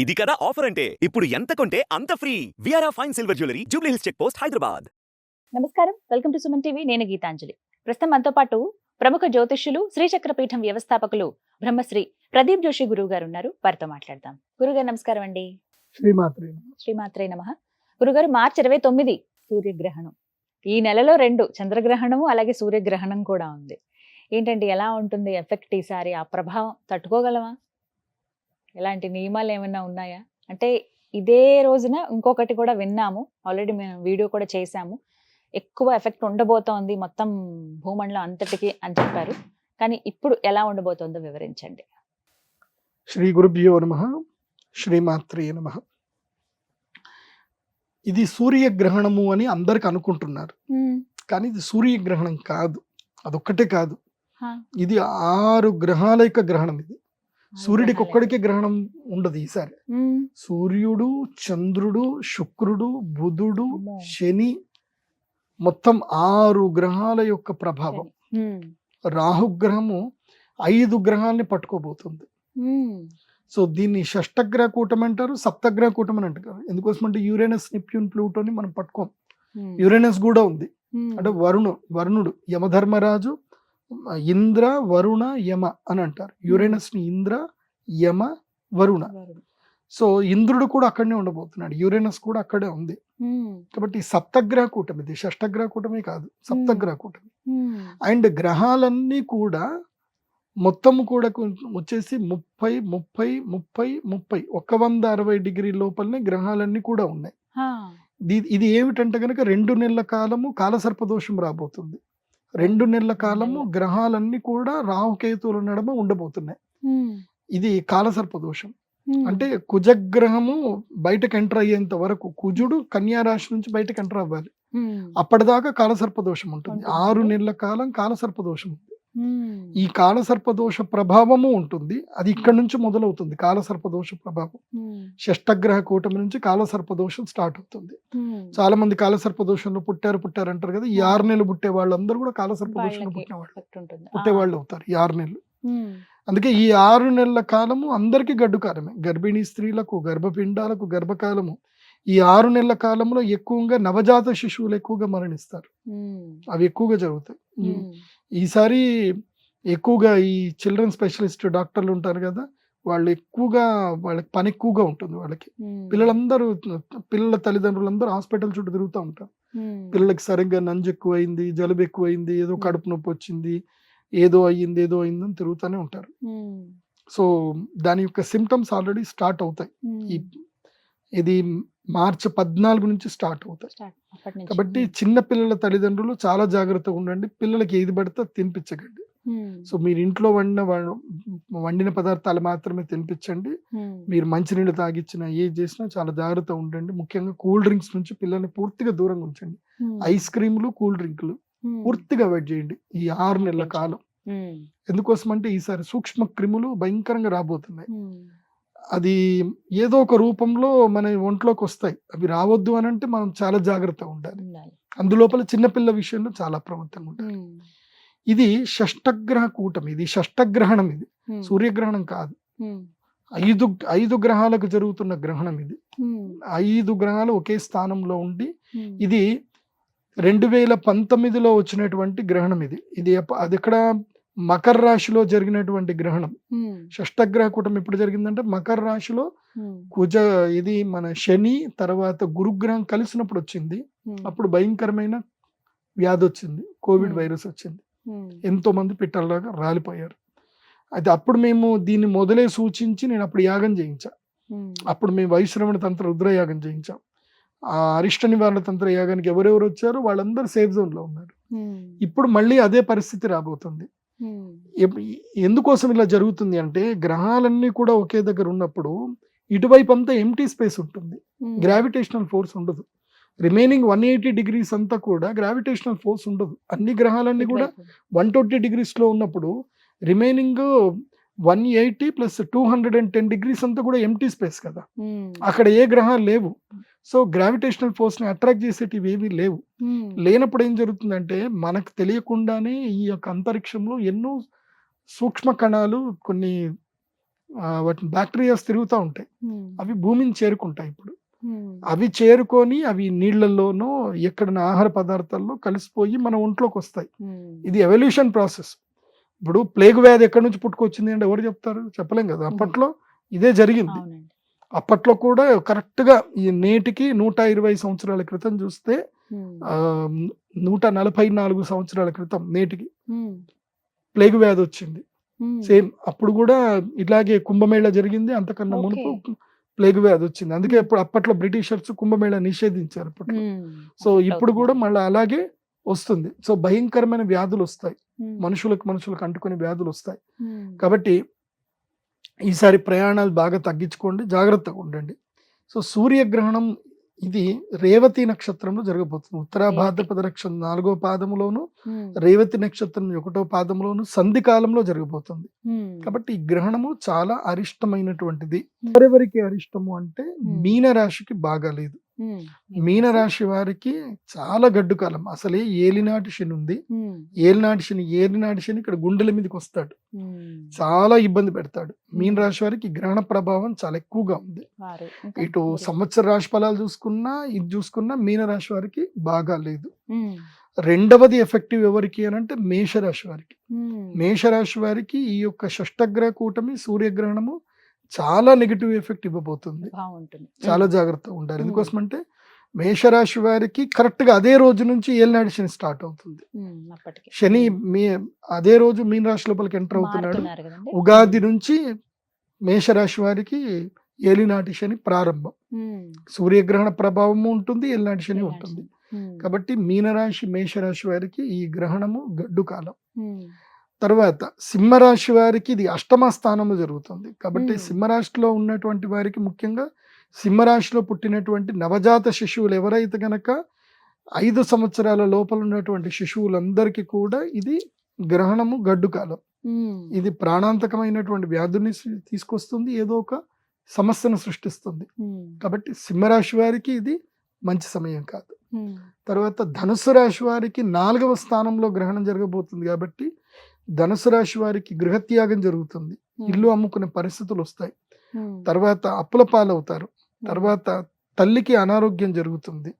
ఇది కదా ఆఫర్ అంటే ఇప్పుడు ఎంత కొంటే అంత free. విఆర్ఆ fine silver jewellery Jubilee Hills check post Hyderabad. నమస్కారం. Welcome to Suman TV. నేను గీతాంజలి. ప్రస్తుతం మనతో పాటు ప్రముఖ జ్యోతిష్యులు శ్రీచక్రపీఠం వ్యవస్థాపకులు బ్రహ్మశ్రీ ప్రదీప్ జోషి గురువు గారు ఉన్నారు వారితో మాట్లాడదాం. గురుగారు నమస్కారం అండి. శ్రీమాత్రి శ్రీమాత్రే నమ. గురుగారు మార్చి ఇరవై తొమ్మిది సూర్యగ్రహణం. ఈ నెలలో రెండు చంద్రగ్రహణము అలాగే సూర్యగ్రహణం కూడా ఉంది. ఏంటంటే ఎలా ఉంటుంది ఎఫెక్ట్ ఈసారి? ఆ ప్రభావం తట్టుకోగలమా? ఎలాంటి నియమాలు ఏమైనా ఉన్నాయా? అంటే ఇదే రోజున ఇంకొకటి కూడా విన్నాము. ఆల్రెడీ మేము వీడియో కూడా చేశాము. ఎక్కువ ఎఫెక్ట్ ఉండబోతోంది మొత్తం భూమండలం అంతటికి అని చెప్పారు. కానీ ఇప్పుడు ఎలా ఉండబోతోందో వివరించండి. శ్రీ గురుభ్యో నమ శ్రీమాత్రే నమ. ఇది సూర్యగ్రహణము అని అందరికి అనుకుంటున్నారు. కానీ ఇది సూర్యగ్రహణం కాదు. అదొక్కటే కాదు. ఇది ఆరు గ్రహాల యొక్క గ్రహణం ఇది. సూర్యుడికి ఒక్కడికే గ్రహణం ఉండదు ఈసారి. సూర్యుడు చంద్రుడు శుక్రుడు బుధుడు. శని మొత్తం ఆరు గ్రహాల యొక్క ప్రభావం. రాహుగ్రహము ఐదు గ్రహాల్ని పట్టుకోబోతుంది. సో దీన్ని షష్టగ్రహ కూటమి అంటారు సప్తగ్రహ కూటమి అని అంటారు ఎందుకోసం అంటే యురేనస్ నిప్ట్యూన్ ప్లూటోని మనం పట్టుకోం. యురేనస్ కూడా ఉంది. అంటే వరుణు వరుణుడు యమధర్మరాజు ఇంద్ర వరుణ యమ అని అంటారు. యురేనస్ని ఇంద్ర యమ వరుణ. సో ఇంద్రుడు కూడా అక్కడనే ఉండబోతున్నాడు. యురేనస్ కూడా అక్కడే ఉంది. కాబట్టి సప్తగ్రహ కూటమి ఇది షష్టగ్రహ కూటమి కాదు సప్తగ్రహ కూటమి. అండ్ గ్రహాలన్నీ కూడా మొత్తం కూడా వచ్చేసి ముప్పై ముప్పై ముప్పై ముప్పై ఒక వంద అరవై డిగ్రీ లోపలనే గ్రహాలన్నీ కూడా ఉన్నాయి. ఇది ఏమిటంటే కనుక రెండు నెలల కాలము కాలసర్పదోషం రాబోతుంది. రెండు నెలల కాలము. గ్రహాలన్నీ కూడా రాహుకేతువుల నడమ ఉండబోతున్నాయి. ఇది కాలసర్పదోషం మ్మ్. అంటే కుజగ్రహము బయటకు ఎంటర్ అయ్యేంత వరకు కుజుడు కన్యా రాశి నుంచి బయటకు ఎంటర్ అవ్వాలి. అప్పటిదాకా కాలసర్పదోషం ఉంటుంది ఉంటుంది. ఆరు నెలల కాలం కాలసర్పదోషం ఉంది మ్మ్. ఈ కాలసర్పదోష ప్రభావము ఉంటుంది. అది ఇక్కడ నుంచి మొదలవుతుంది. కాలసర్పదోష ప్రభావం. షష్టగ్రహ కూటమి నుంచి కాలసర్పదోషం స్టార్ట్ అవుతుంది. చాలా మంది కాలసర్పదోషంలో పుట్టారు పుట్టారు అంటారు కదా. ఈ ఆరు నెలలు పుట్టే వాళ్ళందరూ కూడా కాలసర్పదోషంలో వాళ్ళకి పుట్టిన వాళ్ళు. ఎఫెక్ట్ ఉంటుంది పుట్టేవాళ్ళు అవుతారు ఈ ఆరు నెలలు. అందుకే ఈ ఆరు నెలల కాలము అందరికీ గడ్డు కాలమే. గర్భిణీ స్త్రీలకు గర్భపిండాలకు గర్భకాలము. ఈ ఆరు నెలల కాలంలో ఎక్కువగా నవజాత శిశువులు ఎక్కువగా మరణిస్తారు. అవి ఎక్కువగా జరుగుతాయి. ఈసారి ఎక్కువగా ఈ చిల్డ్రన్ స్పెషలిస్ట్ డాక్టర్లు ఉంటారు కదా వాళ్ళు ఎక్కువగా వాళ్ళకి పని ఎక్కువగా ఉంటుంది వాళ్ళకి. పిల్లలందరూ పిల్లల తల్లిదండ్రులందరూ హాస్పిటల్ చుట్టూ తిరుగుతూ ఉంటారు. పిల్లలకి సరిగ్గా నంజు ఎక్కువైంది జలుబు ఎక్కువైంది ఏదో కడుపు నొప్పి వచ్చింది ఏదో అయ్యింది ఏదో అయిందని తిరుగుతూనే ఉంటారు. సో దాని యొక్క సిమ్టమ్స్ ఆల్రెడీ స్టార్ట్ అవుతాయి. ఈ ఇది మార్చి పద్నాలుగు నుంచి స్టార్ట్ అవుతాయి కాబట్టి చిన్న పిల్లల తల్లిదండ్రులు చాలా జాగ్రత్తగా ఉండండి పిల్లలకి ఏది పడితే తినిపించకండి. సో మీరు ఇంట్లో వండిన వండిన పదార్థాలు మాత్రమే తినిపించండి. మీరు మంచినీళ్ళు తాగిచ్చినా ఏది చేసినా చాలా జాగ్రత్త ఉండండి ముఖ్యంగా కూల్ డ్రింక్స్ నుంచి పిల్లల్ని పూర్తిగా దూరంగా ఉంచండి. ఐస్ క్రీమ్లు కూల్ డ్రింక్లు. పూర్తిగా అవాయిడ్ చేయండి ఈ ఆరు నెలల. కాలం. ఎందుకోసం అంటే ఈసారి సూక్ష్మ క్రిములు భయంకరంగా రాబోతున్నాయి. అది ఏదో ఒక రూపంలో మన ఒంట్లోకి వస్తాయి అవి రావద్దు అని అంటే మనం చాలా జాగ్రత్తగా ఉండాలి. అందులోపల చిన్నపిల్ల విషయంలో చాలా అప్రమత్తంగా ఉండాలి మ్మ్. ఇది షష్టగ్రహ కూటమి ఇది షష్టగ్రహణం ఇది. సూర్యగ్రహణం కాదు. ఐదు ఐదు గ్రహాలకు జరుగుతున్న గ్రహణం ఇది. ఐదు గ్రహాలు ఒకే స్థానంలో ఉండి. ఇది రెండు వేల పంతొమ్మిదిలో వచ్చినటువంటి గ్రహణం ఇది ఇది అది ఇక్కడ మకర రాశిలో జరిగినటువంటి గ్రహణం. షష్టగ్రహ కూటమి ఎప్పుడు జరిగిందంటే మకర రాశిలో. కుజ ఇది మన శని తర్వాత గురుగ్రహం కలిసినప్పుడు వచ్చింది. అప్పుడు భయంకరమైన వ్యాధి వచ్చింది కోవిడ్. వైరస్ వచ్చింది. ఎంతో మంది పిట్టల్లాగా రాలిపోయారు అయితే అప్పుడు మేము దీన్ని మొదలే సూచించి నేను అప్పుడు యాగం చేయించా. అప్పుడు మేము వైశ్రవణ తంత్ర రుద్రయాగం చేయించాం ఆ అరిష్ట నివారణ తంత్ర యాగానికి ఎవరెవరు వచ్చారో వాళ్ళందరూ సేఫ్ జోన్లో ఉన్నారు. ఇప్పుడు మళ్ళీ అదే పరిస్థితి రాబోతుంది ఎందుకోసం ఇలా జరుగుతుంది అంటే గ్రహాలన్నీ కూడా ఒకే దగ్గర ఉన్నప్పుడు ఇటువైపు అంతా ఎంటీ స్పేస్ ఉంటుంది. గ్రావిటేషనల్ ఫోర్స్ ఉండదు. రిమైనింగ్ వన్ ఎయిటీ డిగ్రీస్ అంతా కూడా గ్రావిటేషనల్ ఫోర్స్ ఉండదు. అన్ని గ్రహాలన్నీ కూడా. వన్ ట్వంటీ డిగ్రీస్లో ఉన్నప్పుడు remaining one eighty plus two hundred and ten degrees అంతా కూడా ఎంటీ స్పేస్ కదా. అక్కడ ఏ గ్రహాలు లేవు. సో గ్రావిటేషనల్ ఫోర్స్ని అట్రాక్ట్ చేసేటివి ఏవి లేవు. లేనప్పుడు ఏం జరుగుతుందంటే మనకు తెలియకుండానే ఈ యొక్క అంతరిక్షంలో ఎన్నో సూక్ష్మ కణాలు కొన్ని ఆ, వాటిని బ్యాక్టీరియాస్ తిరుగుతూ ఉంటాయి. అవి భూమిని చేరుకుంటాయి ఇప్పుడు. అవి చేరుకొని అవి నీళ్ళల్లోనో ఎక్కడైనా ఆహార పదార్థాల్లో కలిసిపోయి మన ఒంట్లోకి వస్తాయి. ఇది ఎవల్యూషన్ ప్రాసెస్ ఇప్పుడు ప్లేగు వ్యాధి ఎక్కడి నుంచి పుట్టుకొచ్చింది అంటే ఎవరు చెప్తారు? చెప్పలేం కదా. అప్పట్లో ఇదే జరిగింది. అప్పట్లో కూడా కరెక్ట్గా ఈ నేటికి నూట ఇరవై సంవత్సరాల క్రితం చూస్తే నూట నలభై నాలుగు సంవత్సరాల క్రితం నేటికి ప్లేగు వ్యాధి వచ్చింది. సేమ్ అప్పుడు కూడా ఇలాగే కుంభమేళ జరిగింది. అంతకన్నా. మునుపు ప్లేగు వ్యాధి వచ్చింది. అందుకే ఇప్పుడు అప్పట్లో బ్రిటిషర్స్ కుంభమేళ నిషేధించారు అప్పట్లో. సో ఇప్పుడు. కూడా మళ్ళీ అలాగే వస్తుంది. సో భయంకరమైన వ్యాధులు వస్తాయి. మనుషులకు మనుషులకు అంటుకునే వ్యాధులు వస్తాయి. కాబట్టి ఈసారి ప్రయాణాలు బాగా తగ్గించుకోండి జాగ్రత్తగా ఉండండి. సో సూర్యగ్రహణం ఇది రేవతి నక్షత్రంలో జరగబోతుంది. ఉత్తర. భాద్రపద నక్షత్రం నాలుగో పాదములోను రేవతి నక్షత్రం ఒకటో పాదములోను సంధి కాలంలో జరగబోతుంది. కాబట్టి ఈ గ్రహణము చాలా అరిష్టమైనటువంటిది. ఎవరెవరికి అరిష్టము అంటే. మీన రాశికి బాగాలేదు ఉమ్, మీన రాశి వారికి చాలా గడ్డు కాలం. అసలే ఏలినాటి శని ఉంది. ఏలినాటి శని ఏలినాటి శని ఇక్కడ గుండెల మీదకి వస్తాడు. చాలా ఇబ్బంది పెడతాడు. మీన. రాశి వారికి గ్రహణ ప్రభావం చాలా ఎక్కువగా ఉంది. ఇటు. సంవత్సర రాశి ఫలాలు చూసుకున్నా ఇది చూసుకున్నా మీన రాశి వారికి బాగా లేదు. రెండవది ఎఫెక్టివ్ ఎవరికి అని అంటే మేషరాశి వారికి. మేషరాశి వారికి ఈ యొక్క షష్టగ్రహ కూటమి సూర్యగ్రహణము చాలా నెగిటివ్ ఎఫెక్ట్ ఇవ్వబోతుంది. చాలా జాగ్రత్తగా ఉండాలి. ఎందుకోసం అంటే మేషరాశి వారికి కరెక్ట్గా అదే రోజు నుంచి ఏలినాటి శని స్టార్ట్ అవుతుంది. శని మీ అదే రోజు మీన రాశి లోపలికి ఎంటర్ అవుతున్నాడు. ఉగాది నుంచి మేషరాశి వారికి ఏలినాటి శని ప్రారంభం. సూర్యగ్రహణ ప్రభావం ఉంటుంది ఏలినాటి శని ఉంటుంది. కాబట్టి మీనరాశి మేషరాశి వారికి ఈ గ్రహణము గడ్డు కాలం తర్వాత సింహరాశి వారికి ఇది అష్టమ స్థానంలో జరుగుతుంది. కాబట్టి. సింహరాశిలో ఉన్నటువంటి వారికి ముఖ్యంగా సింహరాశిలో పుట్టినటువంటి నవజాత శిశువులు ఎవరైతే గనక ఐదు సంవత్సరాల లోపల ఉన్నటువంటి శిశువులందరికీ కూడా ఇది గ్రహణము గడ్డు కాలం. ఇది ప్రాణాంతకమైనటువంటి వ్యాధుల్ని తీసుకొస్తుంది ఏదో ఒక సమస్యను సృష్టిస్తుంది. కాబట్టి సింహరాశి వారికి ఇది మంచి సమయం కాదు. తర్వాత ధనుసు రాశి వారికి నాలుగవ స్థానంలో గ్రహణం జరగబోతుంది కాబట్టి ధనుసు రాశి వారికి గృహత్యాగం జరుగుతుంది. ఉమ్, ఇల్లు అమ్ముకునే పరిస్థితులు వస్తాయి. ఉమ్, తర్వాత అప్పుల పాలవుతారు. ఉమ్, తర్వాత తల్లికి అనారోగ్యం జరుగుతుంది.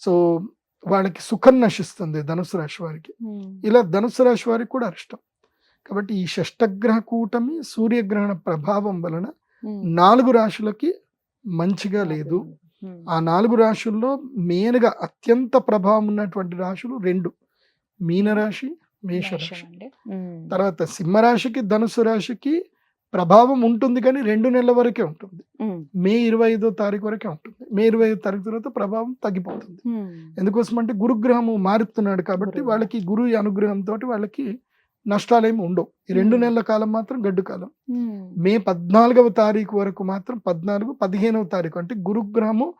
సో వాళ్ళకి సుఖం నశిస్తుంది ధనుసు రాశి వారికి. ఇలా ధనుసు రాశి వారికి కూడా అరిష్టం. కాబట్టి ఈ షష్టగ్రహ కూటమి సూర్యగ్రహణ ప్రభావం వలన నాలుగు రాశులకి మంచిగా లేదు. ఆ నాలుగు రాశుల్లో మెయిన్గా అత్యంత ప్రభావం ఉన్నటువంటి రాశులు రెండు. మీనరాశి మేషరాశి తర్వాత సింహరాశికి ధనుసు రాశికి ప్రభావం ఉంటుంది కానీ రెండు నెలల వరకే ఉంటుంది. మే ఇరవై ఐదో తారీఖు వరకే ఉంటుంది. మే ఇరవై ఐదో తారీఖు తర్వాత ప్రభావం తగ్గిపోతుంది. ఎందుకోసం అంటే గురుగ్రహము మారుతున్నాడు కాబట్టి గురువు. వాళ్ళకి గురు అనుగ్రహంతో వాళ్ళకి నష్టాలు ఏమి ఉండవు. ఈ రెండు. నెలల కాలం మాత్రం గడ్డు కాలం. మే పద్నాలుగవ తారీఖు వరకు మాత్రం పద్నాలుగు పదిహేనవ తారీఖు అంటే గురుగ్రహము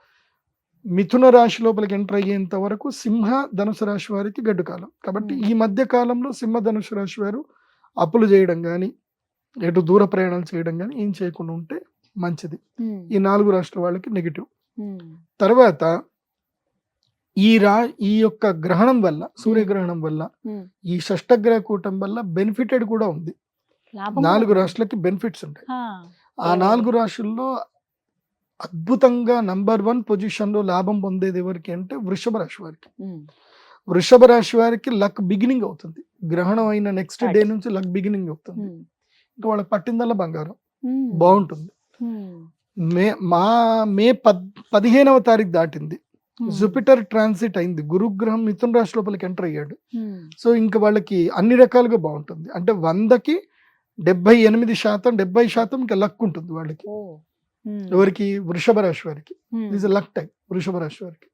మిథున రాశి లోపలికి ఎంటర్ అయ్యేంత వరకు సింహ ధనుసు రాశి వారికి గడ్డు కాలం. కాబట్టి. ఈ మధ్య కాలంలో సింహ ధనుసు రాశి వారు అప్పులు చేయడం కానీ ఎటు దూర ప్రయాణాలు చేయడం కానీ ఏం చేయకుండా ఉంటే మంచిది. ఈ నాలుగు రాష్ట్ర వాళ్ళకి నెగిటివ్. తర్వాత ఈ రా ఈ యొక్క గ్రహణం వల్ల సూర్యగ్రహణం వల్ల ఈ షష్టగ్రహ కూటం వల్ల బెనిఫిటెడ్ కూడా ఉంది. నాలుగు రాష్ట్రాలకి బెనిఫిట్స్ ఉంటాయి. ఆ, నాలుగు రాశుల్లో అద్భుతంగా నంబర్ వన్ పొజిషన్లో లాభం పొందేది ఎవరికి అంటే వృషభ రాశి వారికి. వృషభ రాశి వారికి లక్ బిగినింగ్ అవుతుంది. గ్రహణం అయిన నెక్స్ట్ డే. నుంచి లక్ బిగినింగ్ అవుతుంది. ఇంకా వాళ్ళకి పట్టిందల్లా బంగారం. బాగుంటుంది. మే మా మే పద్ పదిహేనవ తారీఖు దాటింది. జూపిటర్ ట్రాన్సిట్ అయింది. గురుగ్రహం మిథున రాశి లోపలికి ఎంటర్ అయ్యాడు. సో ఇంకా వాళ్ళకి అన్ని రకాలుగా బాగుంటుంది. అంటే వందకి డెబ్బై ఎనిమిది శాతం డెబ్బై శాతం ఇంకా లక్ ఉంటుంది వాళ్ళకి. ఎవరికి? వృషభ రాశి వారికి. దిస్ లక్ టైం వృషభ రాశి వారికి.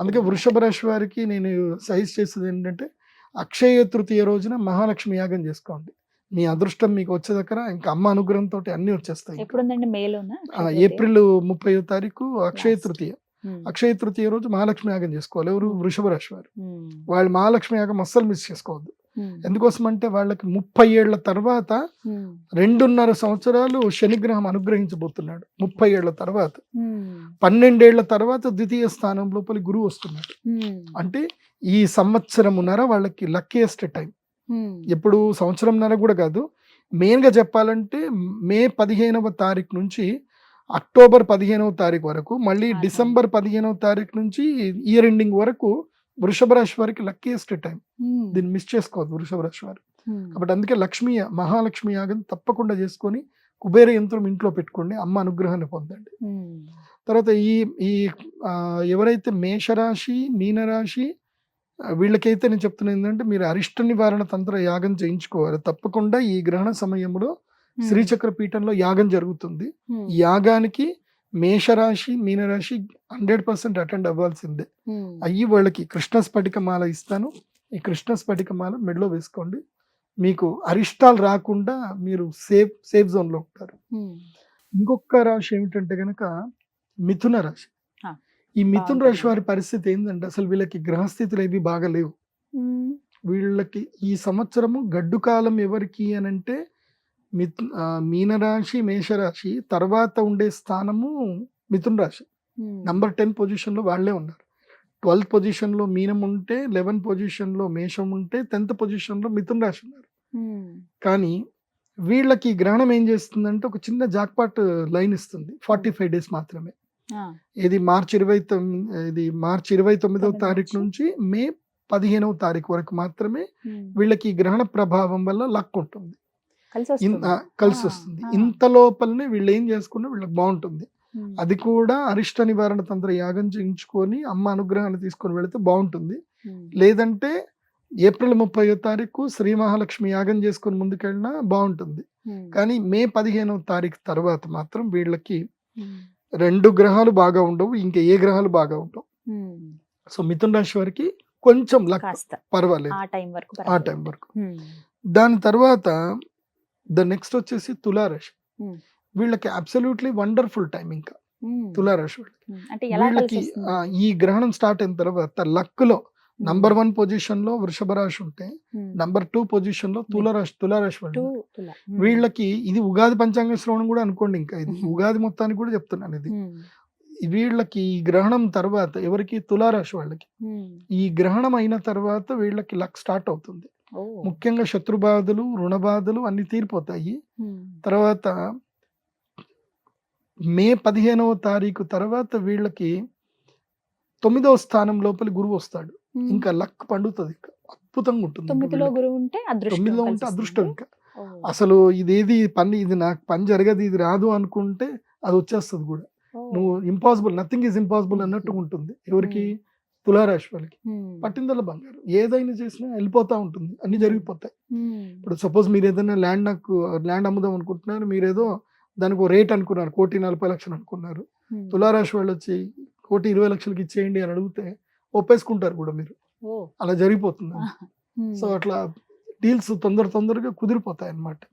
అందుకే వృషభ రాశి వారికి నేను సజెస్ట్ చేసేది ఏంటంటే అక్షయ తృతీయ రోజున మహాలక్ష్మి యాగం చేసుకోండి. మీ అదృష్టం మీకు వచ్చే దగ్గర ఇంకా అమ్మ అనుగ్రహంతో అన్ని వచ్చేస్తాయి. ఏప్రిల్ ముప్పై తారీఖు అక్షయ. తృతీయ. అక్షయ తృతీయ రోజు మహాలక్ష్మి యాగం చేసుకోవాలి. ఎవరు? వృషభ రాశి వారు. వాళ్ళు మహాలక్ష్మి యాగం అస్సలు మిస్ చేసుకోవద్దు. ఎందుకోసం అంటే వాళ్ళకి ముప్పై ఏళ్ళ తర్వాత రెండున్నర సంవత్సరాలు శనిగ్రహం అనుగ్రహించబోతున్నాడు. ముప్పై ఏళ్ళ తర్వాత. పన్నెండేళ్ళ తర్వాత ద్వితీయ స్థానం లోపలి గురువు వస్తున్నాడు. అంటే ఈ సంవత్సరమున్నర వాళ్ళకి లక్కీయెస్ట్ టైం ఎప్పుడు సంవత్సరంన్నర కూడా కాదు. మెయిన్గా చెప్పాలంటే మే పదిహేనవ తారీఖు నుంచి అక్టోబర్ పదిహేనవ తారీఖు వరకు మళ్ళీ. డిసెంబర్ పదిహేనవ తారీఖు నుంచి ఇయర్ ఎండింగ్ వరకు వృషభ రాశి వారికి లక్కీయెస్ట్ టైం ఉమ్, దీన్ని మిస్ చేసుకోవద్దు వృషభ రాశి వారు. ఉమ్, కాబట్టి అందుకే లక్ష్మీ మహాలక్ష్మి యాగం తప్పకుండా చేసుకొని కుబేర యంత్రం ఇంట్లో పెట్టుకోండి అమ్మ అనుగ్రహాన్ని పొందండి. ఉమ్, తర్వాత ఈ ఈ ఎవరైతే మేషరాశి మీనరాశి వీళ్ళకైతే నేను చెప్తున్నా ఏంటంటే మీరు అరిష్ట నివారణ తంత్ర యాగం చేయించుకోవాలి. తప్పకుండా ఈ గ్రహణ సమయంలో శ్రీచక్ర పీఠంలో యాగం జరుగుతుంది. యాగానికి మేషరాశి మీనరాశి హండ్రెడ్ పర్సెంట్ అటెండ్ అవ్వాల్సిందే. అయ్యి వాళ్ళకి కృష్ణ స్ఫటిక మాల ఇస్తాను. ఈ కృష్ణ స్ఫటిక మాల మెడలో వేసుకోండి. మీకు అరిష్టాలు రాకుండా మీరు సేఫ్ సేఫ్ జోన్లో ఉంటారు. ఇంకొక రాశి ఏమిటంటే గనక మిథున రాశి. ఈ మిథున. రాశి వారి పరిస్థితి ఏంటంటే అసలు వీళ్ళకి గ్రహస్థితులు ఏవి బాగలేవు. వీళ్ళకి ఈ సంవత్సరము గడ్డు కాలం ఎవరికి అని అంటే మీనరాశి మేషరాశి తర్వాత ఉండే స్థానము మిథున రాశి. నంబర్ టెన్ పొజిషన్లో వాళ్ళే ఉన్నారు. ట్వెల్త్ పొజిషన్లో మీనం ఉంటే లెవెన్ పొజిషన్లో మేషం ఉంటే టెన్త్ పొజిషన్లో మిథున రాశి ఉన్నారు. కానీ వీళ్ళకి గ్రహణం ఏం చేస్తుందంటే ఒక చిన్న జాక్పాట్ లైన్ ఇస్తుంది. ఫార్టీ ఫైవ్ డేస్ మాత్రమే. ఇది మార్చి ఇరవై తొమ్మిది ఇది మార్చి ఇరవై తొమ్మిదవ తొమ్మిది తారీఖు నుంచి మే పదిహేనవ తారీఖు వరకు మాత్రమే వీళ్ళకి ఈ గ్రహణ ప్రభావం వల్ల లక్ ఉంటుంది. కలిసి వస్తుంది. ఇంత లోపలనే వీళ్ళు ఏం చేసుకున్నా వీళ్ళకి బాగుంటుంది. అది కూడా అరిష్ట నివారణ తంత్ర యాగం చేయించుకొని అమ్మ అనుగ్రహాన్ని తీసుకొని వెళితే బాగుంటుంది. లేదంటే ఏప్రిల్ ముప్పై తారీఖు శ్రీ మహాలక్ష్మి యాగం చేసుకొని ముందుకెళ్ళినా బాగుంటుంది. కానీ మే పదిహేనవ తారీఖు తర్వాత మాత్రం వీళ్ళకి రెండు గ్రహాలు బాగా ఉండవు ఇంకా ఏ గ్రహాలు బాగా ఉండవు. సో మిథున రాశి వారికి కొంచెం లక్ పర్వాలేదు. ఆ టైం వరకు దాని తర్వాత ద నెక్స్ట్ వచ్చేసి తులారాశి. వీళ్ళకి అబ్సల్యూట్లీ వండర్ఫుల్ టైం ఇంకా. తులారాశి వాళ్ళకి. వీళ్ళకి ఈ గ్రహణం స్టార్ట్ అయిన తర్వాత లక్లో నంబర్ వన్ పొజిషన్లో వృషభ రాశి ఉంటే నంబర్ టూ పొజిషన్లో తులరాశి తులారాశి వాళ్ళు. వీళ్ళకి ఇది ఉగాది పంచాంగ శ్రవణం కూడా అనుకోండి ఇంకా ఇది. ఉగాది మొత్తానికి కూడా చెప్తున్నాను ఇది. వీళ్ళకి ఈ గ్రహణం తర్వాత ఎవరికి? తులారాశి వాళ్ళకి. ఈ గ్రహణం అయిన తర్వాత వీళ్ళకి లక్ స్టార్ట్ అవుతుంది. ముఖ్యంగా శత్రుబాధలు రుణబాధలు అన్ని తీరిపోతాయి. తర్వాత మే పదిహేనవ తారీఖు తర్వాత వీళ్ళకి తొమ్మిదవ స్థానం లోపలి గురువు వస్తాడు. ఇంకా లక్ పండుతుంది ఇంకా. అద్భుతంగా ఉంటుంది తొమ్మిదిలో. గురువు ఉంటే తొమ్మిదిలో ఉంటే. అదృష్టం ఇంకా. అసలు ఇదేది పని ఇది నాకు పని జరగదు ఇది రాదు అనుకుంటే అది వచ్చేస్తుంది కూడా. నువ్వు ఇంపాసిబుల్ నథింగ్ ఈజ్ ఇంపాసిబుల్ అన్నట్టు ఉంటుంది. ఎవరికి తులారాశి వాళ్ళకి. పట్టిందల బంగారు. ఏదైనా చేసినా వెళ్ళిపోతా ఉంటుంది. అన్ని జరిగిపోతాయి. ఇప్పుడు సపోజ్ మీరు ఏదైనా ల్యాండ్ నాకు ల్యాండ్ అమ్ముదాం అనుకుంటున్నారు. మీరేదో దానికి రేట్ అనుకున్నారు. కోటి నలభై లక్షలు అనుకున్నారు. తులారాశి వాళ్ళు వచ్చి కోటి ఇరవై లక్షలకి ఇచ్చేయండి అని అడిగితే ఒప్పేసుకుంటారు కూడా మీరు. అలా జరిగిపోతుంది. సో అట్లా డీల్స్ తొందర తొందరగా కుదిరిపోతాయి అయితే.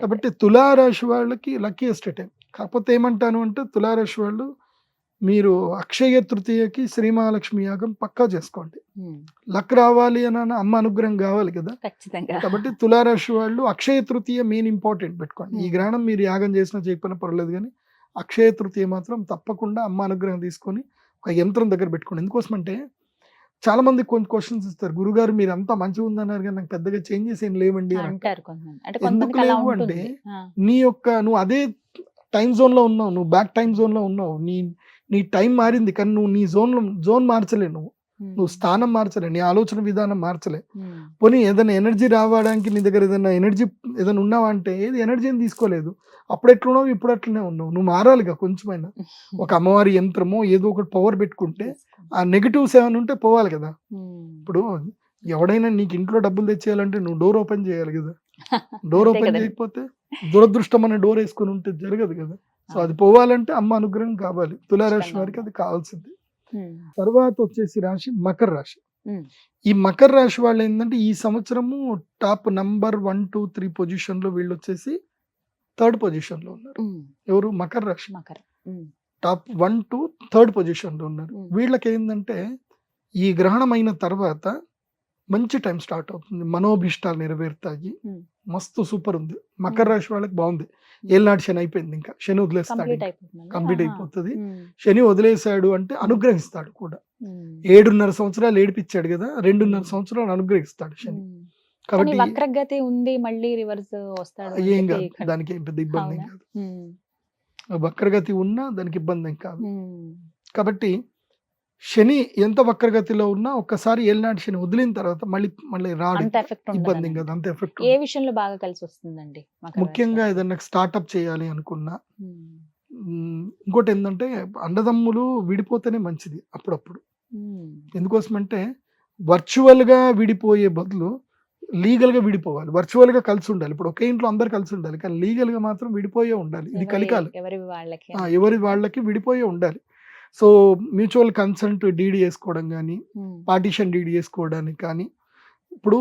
కాబట్టి తులారాశి వాళ్ళకి లక్కీయెస్ట్ టైం కాకపోతే ఏమంటాను అంటే తులారాశి వాళ్ళు మీరు అక్షయ తృతీయకి శ్రీ మహాలక్ష్మి యాగం పక్కా చేసుకోండి. లక్ రావాలి అని అన్న అమ్మ అనుగ్రహం కావాలి కదా? ఖచ్చితంగా. కాబట్టి తులారాశి వాళ్ళు అక్షయ తృతీయ మెయిన్ ఇంపార్టెంట్ పెట్టుకోండి. ఈ. గ్రహణం మీరు యాగం చేసినా చేయకపోయినా పర్వాలేదు కానీ అక్షయ తృతీయ మాత్రం తప్పకుండా అమ్మ అనుగ్రహం తీసుకొని ఒక యంత్రం దగ్గర పెట్టుకోండి. ఎందుకోసం అంటే చాలా మంది కొన్ని క్వశ్చన్స్ ఇస్తారు. గురుగారు మీరు అంతా మంచిగా ఉందన్నారు కానీ నాకు పెద్దగా చేంజెస్ ఏం లేవండి ఎందుకు లేవు అంటే నీ యొక్క నువ్వు అదే టైం జోన్లో ఉన్నావు. నువ్వు బ్యాక్ టైం జోన్లో ఉన్నావు. నీ నీ టైం మారింది కానీ నువ్వు నీ జోన్ జోన్ మార్చలే నువ్వు. నువ్వు స్థానం మార్చలే నీ ఆలోచన విధానం మార్చలే. పోనీ ఏదైనా ఎనర్జీ రావడానికి నీ దగ్గర ఏదైనా ఎనర్జీ ఏదైనా ఉన్నావా అంటే ఏది ఎనర్జీని తీసుకోలేదు. అప్పుడు ఎట్లున్నావు? ఇప్పుడు అట్లనే ఉన్నావు. నువ్వు మారాలిగా కొంచెమైనా. ఒక అమ్మవారి యంత్రమో ఏదో ఒకటి పవర్ పెట్టుకుంటే ఆ నెగిటివ్స్ ఏమైనా ఉంటే పోవాలి కదా. ఇప్పుడు ఎవడైనా నీకు ఇంట్లో డబ్బులు తెచ్చేయాలంటే నువ్వు డోర్ ఓపెన్ చేయాలి కదా. Door open. చేయకపోతే దురదృష్టం అనే డోర్ వేసుకొని ఉంటే జరగదు కదా. సో అది పోవాలంటే అమ్మ అనుగ్రహం కావాలి. తులారాశి వారికి అది కావాల్సింది. తర్వాత వచ్చేసి రాశి మకర రాశి. ఈ మకర రాశి వాళ్ళు ఏంటంటే ఈ సంవత్సరము top number one two three పొజిషన్లో వీళ్ళు వచ్చేసి థర్డ్ పొజిషన్లో ఉన్నారు ఎవరు? మకర రాశి. టాప్ వన్ టు థర్డ్ పొజిషన్లో ఉన్నారు. వీళ్ళకి ఏంటంటే ఈ గ్రహణం అయిన తర్వాత మంచి టైం స్టార్ట్ అవుతుంది. మనోభిష్టాలు నెరవేరుతాయి. మస్తు సూపర్ ఉంది. మకర. రాశి వాళ్ళకి బాగుంది. ఏళ్ళనాటి శని అయిపోయింది ఇంకా. శని వదిలేస్తాడు కంప్లీట్. అయిపోతుంది. శని వదిలేశాడు అంటే అనుగ్రహిస్తాడు కూడా. ఏడున్నర సంవత్సరాలు ఏడిపించాడు కదా రెండున్నర. సంవత్సరాలు అనుగ్రహిస్తాడు శని. కాబట్టి వక్రగతి ఉంది మళ్ళీ రివర్స్ వస్తాడు. ఏం కాదు. దానికి ఏం పెద్ద ఇబ్బంది? కాదు. వక్రగతి ఉన్నా దానికి ఇబ్బంది కాదు. కాబట్టి శని ఎంత వక్రగతిలో ఉన్నా ఒక్కసారి ఏలినాటి శని వదిలిన తర్వాత మళ్ళీ మళ్ళీ రాడు. అంత ఎఫెక్ట్ ఇబ్బంది కదా అంత ఎఫెక్ట్ ఏ విషయంలో బాగా కలిసి వస్తుందండి మకర ముఖ్యంగా రాశి ఏదన్నా స్టార్ట్అప్ చేయాలి అనుకున్నా? ఉమ్, ఇంకోటి ఏంటంటే అన్నదమ్ములు విడిపోతేనే మంచిది అప్పుడప్పుడు. ఉమ్, ఎందుకోసమంటే వర్చువల్గా విడిపోయే బదులు లీగల్గా విడిపోవాలి. వర్చువల్గా కలిసి ఉండాలి. ఇప్పుడు ఒకే ఇంట్లో అందరు కలిసి ఉండాలి. కానీ లీగల్గా మాత్రం విడిపోయే ఉండాలి. ఇది ఎవరి- కలికాలి. ఎవరి వాళ్ళకి ఆ, ఎవరి వాళ్ళకి విడిపోయే ఉండాలి. సో మ్యూచువల్ కన్సెంట్ డీడీ చేసుకోవడం కానీ పార్టీషన్ డీడీ చేసుకోవడానికి కానీ ఇప్పుడు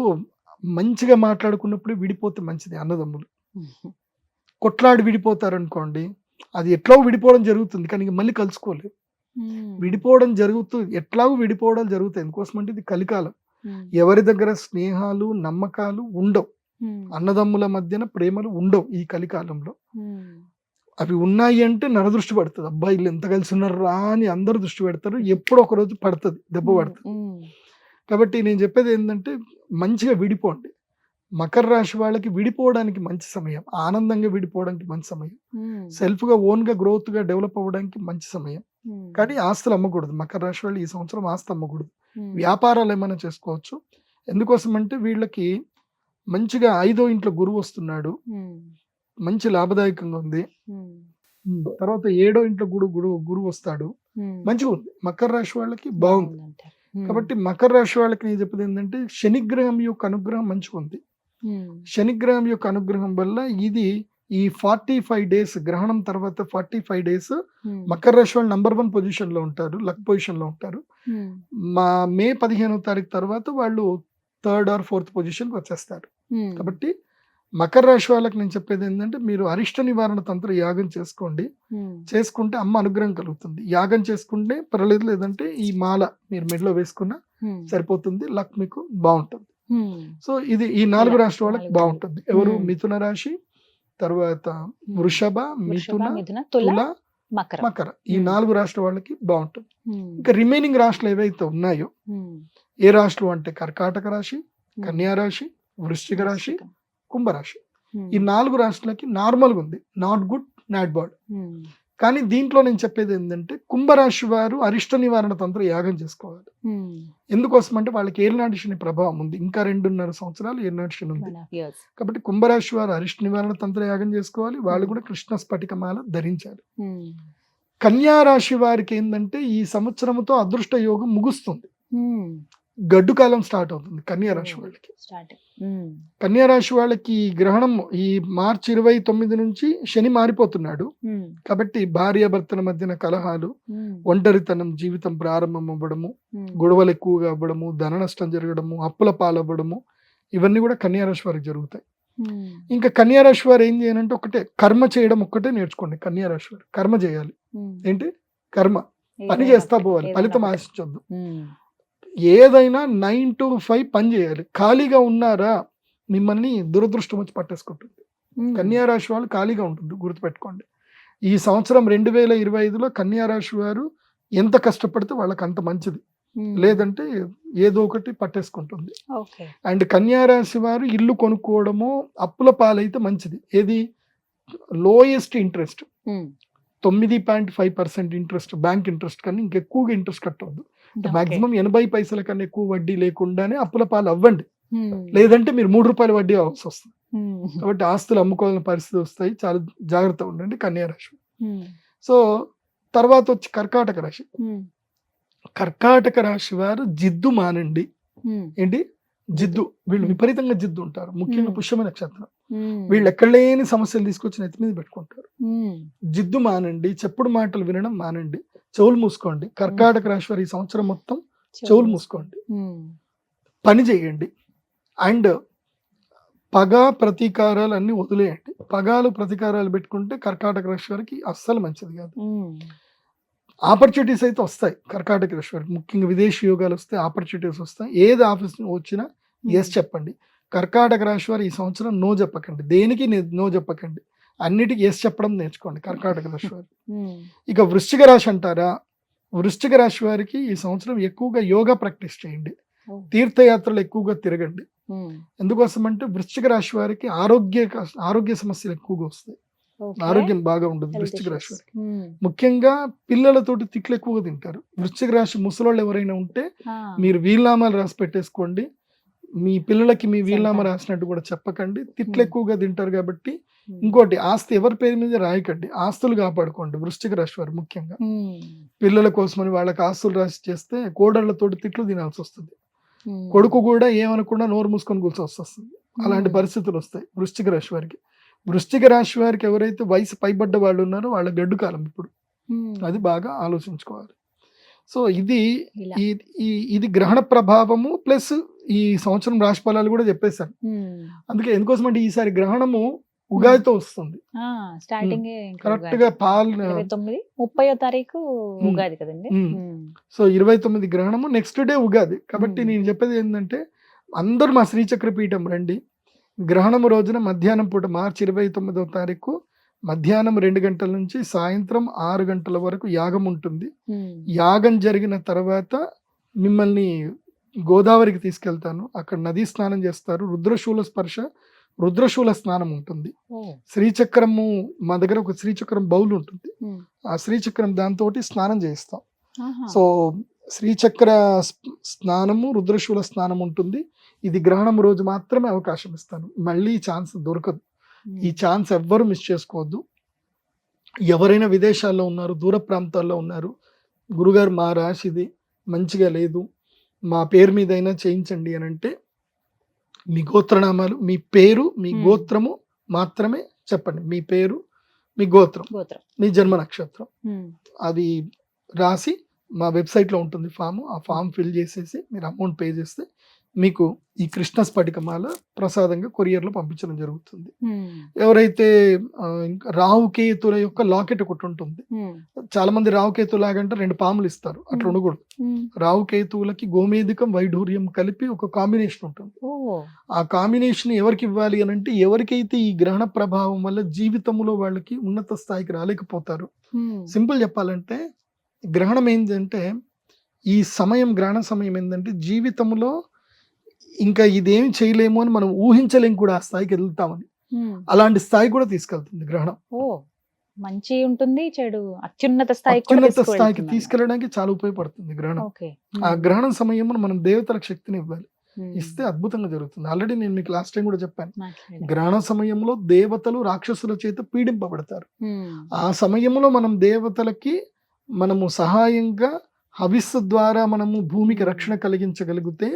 మంచిగా మాట్లాడుకున్నప్పుడు విడిపోతే మంచిది అన్నదమ్ములు. కొట్లాడి విడిపోతారు అనుకోండి అది ఎట్లా విడిపోవడం జరుగుతుంది కానీ మళ్ళీ కలుసుకోలేదు విడిపోవడం జరుగుతూ ఎట్లాగూ విడిపోవడం జరుగుతాయి. ఎందుకోసమంటే ఇది కలికాలం. ఎవరి దగ్గర స్నేహాలు నమ్మకాలు ఉండవు. అన్నదమ్ముల మధ్యన ప్రేమలు ఉండవు ఈ కలికాలంలో. అవి ఉన్నాయి అంటే నరదృష్టి పడుతుంది. అబ్బా వీళ్ళు ఎంత కలిసి ఉన్నారు రా అని అందరు దృష్టి పెడతారు. ఎప్పుడో ఒక రోజు పడుతుంది దెబ్బ పడుతుంది. కాబట్టి నేను చెప్పేది ఏంటంటే మంచిగా విడిపోండి. మకర రాశి వాళ్ళకి విడిపోవడానికి మంచి సమయం ఆనందంగా విడిపోవడానికి మంచి సమయం. సెల్ఫ్గా ఓన్గా గ్రోత్గా డెవలప్ అవ్వడానికి మంచి సమయం. కానీ ఆస్తులు అమ్మకూడదు. మకర రాశి వాళ్ళు ఈ సంవత్సరం ఆస్తి అమ్మకూడదు. వ్యాపారాలు ఏమైనా చేసుకోవచ్చు. ఎందుకోసం అంటే వీళ్ళకి మంచిగా ఐదో ఇంట్లో గురువు వస్తున్నాడు. మంచి లాభదాయకంగా ఉంది. తర్వాత ఏడో ఇంట్లో గురు గురువు గురువు వస్తాడు. మంచిగా ఉంది. మకర రాశి వాళ్ళకి బాగుంది. కాబట్టి మకర రాశి వాళ్ళకి నేను చెప్పేది ఏంటంటే శనిగ్రహం యొక్క అనుగ్రహం మంచిగా ఉంది. శనిగ్రహం యొక్క అనుగ్రహం వల్ల ఇది ఈ ఫార్టీ ఫైవ్ డేస్ గ్రహణం తర్వాత ఫార్టీ ఫైవ్ డేస్ మకర రాశి వాళ్ళు నంబర్ వన్ పొజిషన్లో ఉంటారు. లక్ పొజిషన్లో ఉంటారు మా మే పదిహేనో తారీఖు తర్వాత వాళ్ళు థర్డ్ ఆర్ ఫోర్త్ పొజిషన్కి వచ్చేస్తారు. కాబట్టి మకర రాశి వాళ్ళకి నేను చెప్పేది ఏంటంటే మీరు అరిష్ట నివారణ తంత్ర యాగం చేసుకోండి. చేసుకుంటే అమ్మ అనుగ్రహం కలుగుతుంది. యాగం చేసుకుంటే పర్లేదు లేదంటే ఈ మాల మీరు మెడలో వేసుకున్నా సరిపోతుంది లక్ మీకు బాగుంటుంది. సో ఇది ఈ నాలుగు రాష్ట్ర వాళ్ళకి బాగుంటుంది. ఎవరు. మిథున రాశి తర్వాత. వృషభ మిథున తుల మకర. ఈ. నాలుగు రాష్ట్ర వాళ్ళకి బాగుంటుంది. ఇంకా రిమైనింగ్ రాష్ట్రాలు ఏవైతే ఉన్నాయో ఏ రాష్ట్రం అంటే కర్కాటక రాశి కన్యా రాశి వృశ్చిక. రాశి. కుంభరాశి. ఈ నాలుగు రాష్ట్రాలకి నార్మల్గా ఉంది. Not good not bad. కానీ దీంట్లో నేను చెప్పేది ఏంటంటే కుంభరాశి వారు అరిష్ట నివారణ తంత్ర యాగం చేసుకోవాలి. ఎందుకోసం అంటే వాళ్ళకి ఏలినాటి శని ప్రభావం ఉంది. ఇంకా రెండున్నర సంవత్సరాలు ఏలినాటి శని ఉంది. కాబట్టి కుంభరాశి వారు అరిష్ట నివారణ తంత్ర యాగం చేసుకోవాలి. వాళ్ళు. కూడా కృష్ణ స్ఫటికమాల ధరించాలి. కన్యా రాశి వారికి ఏంటంటే ఈ సంవత్సరంతో అదృష్ట యోగం ముగుస్తుంది. గడ్డు కాలం స్టార్ట్ అవుతుంది కన్యా రాశి Oh. వాళ్ళకి. ఉమ్, కన్యా రాశి వాళ్ళకి ఈ గ్రహణం ఈ మార్చి ఇరవై తొమ్మిది నుంచి శని మారిపోతున్నాడు. ఉమ్, కాబట్టి భార్యాభర్తల మధ్యన కలహాలు ఒంటరితనం జీవితం ప్రారంభం అవ్వడము గొడవలు ఎక్కువగా అవ్వడము ధన నష్టం జరగడము అప్పుల పాలవ్వడము ఇవన్నీ కూడా కన్యా రాశి వారికి జరుగుతాయి. ఇంకా కన్యా రాశి వారు ఏం చేయాలంటే ఒకటే కర్మ చేయడం ఒక్కటే నేర్చుకోండి కన్యా రాశి వారు. కర్మ చేయాలి. ఏంటి? కర్మ. పని చేస్తా పోవాలి. ఫలితం. ఆశించొద్దు. ఏదైనా నైన్ టు ఫైవ్ పని చేయాలి. ఖాళీగా ఉన్నారా? మిమ్మల్ని దురదృష్టం వచ్చి పట్టేసుకుంటుంది. ఉమ్, కన్యా రాశి వాళ్ళు ఖాళీగా ఉంటుంది. గుర్తుపెట్టుకోండి. ఈ సంవత్సరం రెండు వేల ఇరవై ఐదులో కన్యా రాశి వారు ఎంత కష్టపడితే వాళ్ళకి అంత మంచిది. లేదంటే ఏదో ఒకటి పట్టేసుకుంటుంది. అండ్ కన్యా రాశి వారు ఇల్లు కొనుక్కోవడము అప్పుల పాలైతే మంచిది. ఏది? Lowest interest. తొమ్మిది point five percent interest bank interest కన్నా ఇంకెక్కువగా ఇంట్రెస్ట్ కట్టవద్దు. మాక్సిమం ఎనభై పైసల కన్నా ఎక్కువ వడ్డీ లేకుండానే అప్పుల పాలు అవ్వండి. ఉమ్, లేదంటే మీరు మూడు రూపాయల వడ్డీ అవ్వాల్సి వస్తుంది. ఉమ్, కాబట్టి ఆస్తులు అమ్ముకోవాలని పరిస్థితి వస్తాయి. చాలా జాగ్రత్తగా ఉండండి కన్యా రాశి ఉమ్, సో తర్వాత వచ్చి కర్కాటక రాశి. కర్కాటక రాశి వారు జిద్దు మానండి. ఏంటి? జిద్దు. వీళ్ళు Hmm. విపరీతంగా జిద్దు ఉంటారు. ముఖ్యంగా Hmm. పుష్యమ నక్షత్రం. వీళ్ళు ఎక్కడ లేని సమస్యలు తీసుకొచ్చి నెత్తి మీద పెట్టుకుంటారు. జిద్దు మానండి చెప్పుడు మాటలు వినడం మానండి. చెవులు మూసుకోండి. కర్కాటక రాశి వారు ఈ సంవత్సరం మొత్తం చెవులు మూసుకోండి. పని చేయండి. అండ్ పగ ప్రతీకారాలు అన్ని వదిలేయండి. పగాలు ప్రతీకారాలు పెట్టుకుంటే కర్కాటక రాశి వారికి అస్సలు మంచిది కాదు. ఆపర్చునిటీస్ అయితే వస్తాయి. కర్కాటక రాశి వారికి ముఖ్యంగా విదేశీ యోగాలు వస్తాయి ఆపర్చునిటీస్ వస్తాయి. ఏది ఆఫీస్ వచ్చినా ఎస్ చెప్పండి. కర్కాటక రాశి వారు ఈ సంవత్సరం నో చెప్పకండి దేనికి నే- చెప్పకండి అన్నిటికీ ఎస్ చెప్పడం నేర్చుకోండి కర్కాటక రాశి వారు. ఇక వృశ్చిక రాశి అంటారా? వృశ్చిక రాశి వారికి ఈ సంవత్సరం ఎక్కువగా యోగా ప్రాక్టీస్ చేయండి. తీర్థయాత్రలు ఎక్కువగా తిరగండి. ఎందుకోసం అంటే వృశ్చిక రాశి వారికి ఆరోగ్య ఆరోగ్య సమస్యలు ఎక్కువగా వస్తాయి. ఆరోగ్యం బాగా ఉండదు వృశ్చిక రాశి. వారికి. ముఖ్యంగా పిల్లలతోటి తిట్లు ఎక్కువగా తింటారు. వృశ్చిక రాశి ముసలోళ్ళు ఎవరైనా ఉంటే మీరు వీలునామాలు రాసి పెట్టేసుకోండి. మీ పిల్లలకి మీ సంతానం. రాసినట్టు కూడా చెప్పకండి. తిట్లు. ఎక్కువగా తింటారు కాబట్టి ఇంకోటి ఆస్తి ఎవరి పేరు మీద రాయకండి. ఆస్తులు కాపాడుకోండి. వృశ్చిక రాశి వారు ముఖ్యంగా. పిల్లల కోసమని వాళ్ళకి ఆస్తులు రాసి చేస్తే కోడళ్ళతోటి తిట్లు తినాల్సి వస్తుంది. కొడుకు కూడా ఏమనకుండా నోరు మూసుకొని కూర్చోవలసి వస్తుంది. అలాంటి పరిస్థితులు వస్తాయి వృశ్చిక రాశి వారికి. వృశ్చిక రాశి వారికి ఎవరైతే వయసు పైబడ్డ వాళ్ళు ఉన్నారో వాళ్ళ గడ్డు కాలం ఇప్పుడు. అది బాగా ఆలోచించుకోవాలి. సో ఇది ఇది గ్రహణ ప్రభావము ప్లస్ ఈ సంవత్సరం రాశి ఫలాలు కూడా చెప్పేశాను ఉమ్, అందుకే ఎందుకోసం అంటే ఈసారి గ్రహణము ఉగాదితో వస్తుంది. స్టార్టింగ్ కరెక్ట్గా పాలు తొమ్మిది ముప్పయో తారీఖు ఉగాది కదండి. సో ఇరవై తొమ్మిది గ్రహణము నెక్స్ట్ డే ఉగాది. కాబట్టి. నేను చెప్పేది ఏంటంటే అందరూ మా శ్రీచక్ర పీఠం రండి. గ్రహణము రోజున మధ్యాహ్నం పూట మార్చి ఇరవై తొమ్మిదవ తారీఖు మధ్యాహ్నం రెండు గంటల నుంచి సాయంత్రం ఆరు గంటల వరకు యాగం ఉంటుంది. యాగం జరిగిన తర్వాత మిమ్మల్ని గోదావరికి తీసుకెళ్తాను. అక్కడ నదీ స్నానం చేస్తారు. రుద్రశూల స్పర్శ రుద్రశూల స్నానం ఉంటుంది. శ్రీచక్రము మా దగ్గర ఒక శ్రీచక్రం బౌల్ ఉంటుంది. ఆ శ్రీచక్రం దాంతో స్నానం చేయిస్తాం సో శ్రీచక్ర స్నానము రుద్రశూల స్నానం ఉంటుంది. ఇది గ్రహణం రోజు మాత్రమే అవకాశం ఇస్తాను. మళ్ళీ ఛాన్స్ దొరకదు. ఈ ఛాన్స్ ఎవ్వరు మిస్ చేసుకోవద్దు. ఎవరైనా విదేశాల్లో ఉన్నారు దూర ప్రాంతాల్లో ఉన్నారు గురుగారు మా రాశిది మంచిగా లేదు. మా పేరు మీద అయినా చేయించండి అని అంటే మీ గోత్రనామాలు మీ పేరు మీ. గోత్రము మాత్రమే చెప్పండి. మీ పేరు మీ గోత్రం గోత్రం. మీ జన్మ నక్షత్రం. అది రాసి మా వెబ్సైట్లో ఉంటుంది ఫామ్. ఆ ఫామ్ ఫిల్ చేసేసి మీరు అమౌంట్ పే చేస్తే మీకు ఈ కృష్ణ స్ఫటికమాల ప్రసాదంగా కొరియర్లో పంపించడం జరుగుతుంది. ఎవరైతే రావుకేతుల యొక్క లాకెట్ ఒకటి ఉంటుంది. చాలా మంది రావుకేతు లాగంటే రెండు పాములు ఇస్తారు. అట్లా. ఉండకూడదు రావుకేతువులకి గోమేధికం వైఢూర్యం కలిపి ఒక కాంబినేషన్ ఉంటుంది. ఆ కాంబినేషన్ ఎవరికి ఇవ్వాలి అని అంటే ఎవరికైతే ఈ గ్రహణ ప్రభావం వల్ల జీవితంలో వాళ్ళకి ఉన్నత స్థాయికి రాలేకపోతారు. సింపుల్ చెప్పాలంటే గ్రహణం ఏంటంటే ఈ సమయం గ్రహణ సమయం ఏంటంటే జీవితంలో ఇంకా ఇదేం చేయలేము అని మనం ఊహించలేం కూడా ఆ స్థాయికి వెళ్తామని. అలాంటి స్థాయి కూడా తీసుకెళ్తుంది గ్రహణం. ఓ మంచి ఉంటుంది చెడు అత్యున్నత స్థాయికి కూడా అత్యున్నత స్థాయికి తీసుకెళ్ళడానికి చాలా ఉపయోగపడుతుంది గ్రహణం. ఆ గ్రహణం సమయంలో మనం దేవతలకు శక్తిని ఇవ్వాలి. ఇస్తే అద్భుతంగా జరుగుతుంది. ఆల్రెడీ నేను మీకు లాస్ట్ టైం కూడా చెప్పాను. గ్రహణ సమయంలో దేవతలు రాక్షసుల చేత పీడింపబడతారు. ఆ సమయంలో మనం దేవతలకి మనము సహాయంగా హవిస్సు ద్వారా మనము భూమికి రక్షణ కలిగించగలిగితే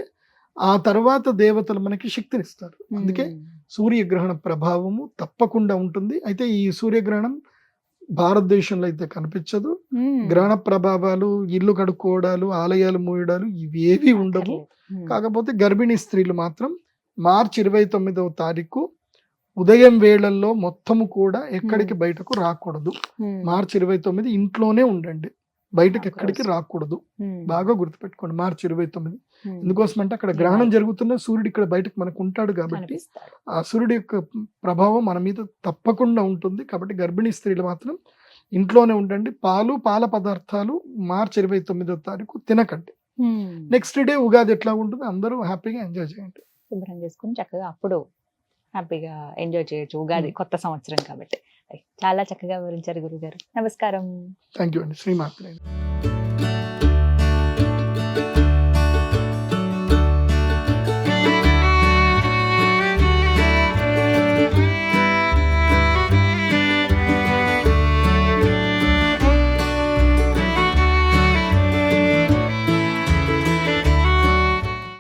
ఆ తర్వాత దేవతలు మనకి శక్తినిస్తారు. అందుకే సూర్యగ్రహణ ప్రభావము తప్పకుండా ఉంటుంది. అయితే ఈ సూర్యగ్రహణం భారతదేశంలో అయితే కనిపించదు. గ్రహణ ప్రభావాలు ఇల్లు కడుక్కోవడాలు ఆలయాలు మూయడాలు ఇవి ఏవి ఉండవు కాకపోతే గర్భిణీ స్త్రీలు మాత్రం మార్చి ఇరవై తొమ్మిదవ తారీఖు ఉదయం వేళల్లో మొత్తము కూడా ఎక్కడికి బయటకు రాకూడదు. మార్చి ఇరవై తొమ్మిది ఇంట్లోనే ఉండండి. బయటకు ఎక్కడికి రాకూడదు. బాగా గుర్తుపెట్టుకోండి మార్చి ఇరవై తొమ్మిది. ఎందుకోసం అంటే అక్కడ గ్రహణం జరుగుతున్న సూర్యుడు ఇక్కడ బయటకు మనకు ఉంటాడు కాబట్టి ఆ సూర్యుడి యొక్క ప్రభావం మన మీద తప్పకుండా ఉంటుంది కాబట్టి గర్భిణీ స్త్రీలు మాత్రం ఇంట్లోనే ఉండండి. పాలు పాల పదార్థాలు మార్చి ఇరవై తొమ్మిదో తారీఖు తినకండి. నెక్స్ట్ డే ఉగాది ఎట్లా ఉంటుంది అందరూ హ్యాపీగా ఎంజాయ్ చేయండి. శుభ్రం చేసుకుని చక్కగా అప్పుడు హ్యాపీగా ఎంజాయ్ చేయొచ్చు ఉగాది కొత్త సంవత్సరం కాబట్టి. చాలా చక్కగా వివరించారు గురుగారు. నమస్కారం. థ్యాంక్ యూ అండి. శ్రీమాత్రే